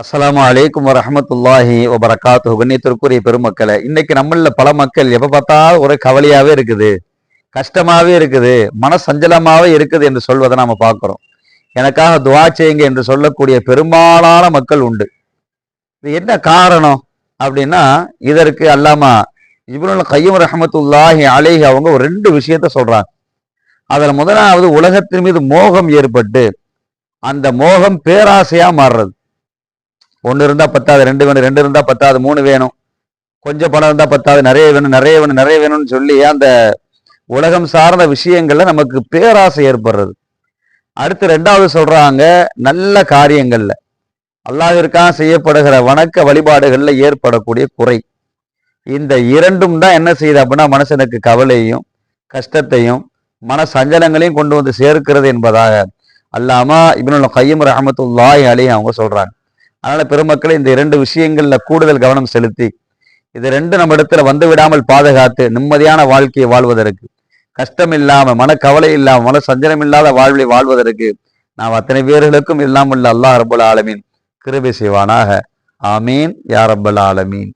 அஸ்லாம் அலைக்கும் வரமத்துல்லாஹி வபரகாத்து கண்ணியத்திற்குரிய பெருமக்களை இன்னைக்கு நம்மள பல மக்கள் எப்போ பார்த்தாலும் ஒரு கவலையாகவே இருக்குது கஷ்டமாகவே இருக்குது மன சஞ்சலமாகவே இருக்குது என்று சொல்வதை நாம் பார்க்குறோம். எனக்காக துவா செய்யுங்க என்று சொல்லக்கூடிய பெரும்பாலான மக்கள் உண்டு. இது என்ன காரணம் அப்படின்னா இதற்கு அல்லாமா இப்னுல் கையும் ரஹமத்துல்லாஹி அலேஹி அவங்க ஒரு ரெண்டு விஷயத்த சொல்கிறாங்க அதில் முதலாவது உலகத்தின் மீது மோகம் ஏற்பட்டு அந்த மோகம் பேராசையாக மாறுறது. ஒன்று இருந்தால் பத்தாது ரெண்டு வேணும் ரெண்டு இருந்தால் பத்தாது மூணு வேணும். கொஞ்சம் பணம் இருந்தால் பத்தாது நிறைய வேணும் நிறைய வேணும் நிறைய வேணும்னு சொல்லி அந்த உலகம் சார்ந்த விஷயங்கள்ல நமக்கு பேராசை ஏற்படுறது. அடுத்து ரெண்டாவது சொல்றாங்க நல்ல காரியங்கள்ல. அல்லாவிற்காக செய்யப்படுகிற வணக்க வழிபாடுகள்ல ஏற்படக்கூடிய குறை. இந்த இரண்டும் தான் என்ன செய்யுது அப்படின்னா மனுஷனுக்கு கவலையும் கஷ்டத்தையும் மன சஞ்சலங்களையும் கொண்டு வந்து சேர்க்கிறது என்பதாக அல்லாமா இப்னுல் கையம் ரஹமத்துல்லாய் அலி அவங்க சொல்றாங்க. அதனால பெருமக்களை இந்த இரண்டு விஷயங்கள்ல கூடுதல் கவனம் செலுத்தி இது ரெண்டு நம்ம இடத்துல வந்து விடாமல் பாதுகாத்து நிம்மதியான வாழ்க்கையை வாழ்வதற்கு கஷ்டம் இல்லாம மனக்கவலை இல்லாம மன சஞ்சலம் இல்லாத வாழ்வை வாழ்வதற்கு நாம் அத்தனை பேர்களுக்கும் இல்லாமல் அல்லாஹ் ரபுல் ஆலமீன் கிருபை செய்வானாக. ஆமீன். யார் ரப்பல் ஆலமீன்.